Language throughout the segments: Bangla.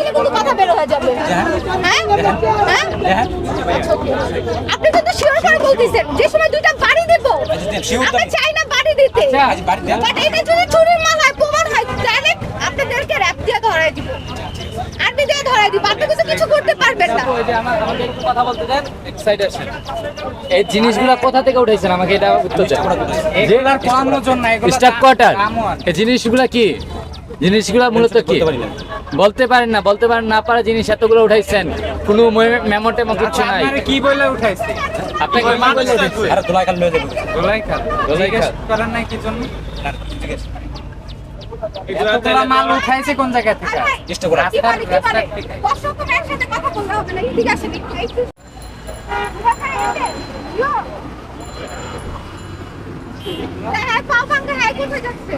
দিলে কিন্তু কথা বের হয়ে যাবে। হ্যাঁ। হ্যাঁ? হ্যাঁ। আপনি কিন্তু শিওর করে বলতেছেন যে সময় দুইটা বাড়ি দেব sure চাই না বাড়ি দিতে। আজ বাড়ি দেন। বাট এটা যদি চুরির মাল হয় প্রমাণ হয় তাহলে আপনাদেরকে র‍্যাপ দিয়ে ধরাই দিব। আর্মি দিয়ে ধরাই দিব। আপনি কিন্তু কিছু করতে পারবেন না। ওই যে আমার আমাকে একটু কথা বলতে দেন এক আসেন। এই জিনিসগুলো কোথা থেকে উঠাইছেন আমাকে এটা উত্তর এগুলার জন্য এগুলো স্টাফ কোয়ার্টার এই জিনিসগুলো কি? জিনিসগুলো মূলত কি? বলতে বলতে পারেন না বলতে পারেন না পারা জিনিস এতগুলো উঠাইছেন। কোনো মেমো টেমো কিছু নাই। কি বলে উঠাইছে আপনাকে কি বলে? আরে তোলা কাল লয়ে যাব। গোলাই খাল গোলাই জিজ্ঞেস খাল। নাই কি জন্য? ঠিক আছে। মাল উঠাইছে কোন জায়গা থেকে? চেষ্টা করা কি বলে কি বলে? রাস্তার থেকে। দর্শক তো একসাথে কথা বলতে হবে না? ইয়ো। হ্যাঁ, ভাঙা, হ্যাঁ, কোথায় যাচ্ছে?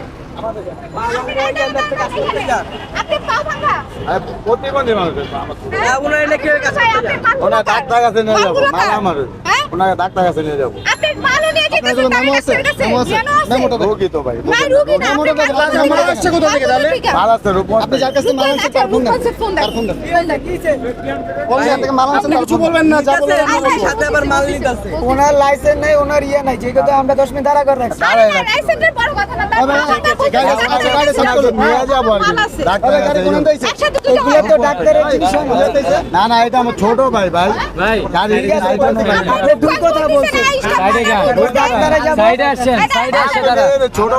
প্রতিবন্ধী মানুষের হ্যাঁ? মালগুলো ওনার? ডাক্তার কাছে নিয়ে যাব আমার হ্যাঁ? ওনাকে ডাক্তার কাছে নিয়ে যাব না, না। বলছি। ওনার লাইসেন্স নেই ওনার ইয়ে নাই যে কথা আমরা দশ মিনিট দাঁড়া করে রাখছি। হয় এটা আমার ছোট ভাই ভাই। ভাই গাড়ি কথা বলছেন সাইডে যাব। সাইডে আসেন সাইডে আসেন দাদা ছোট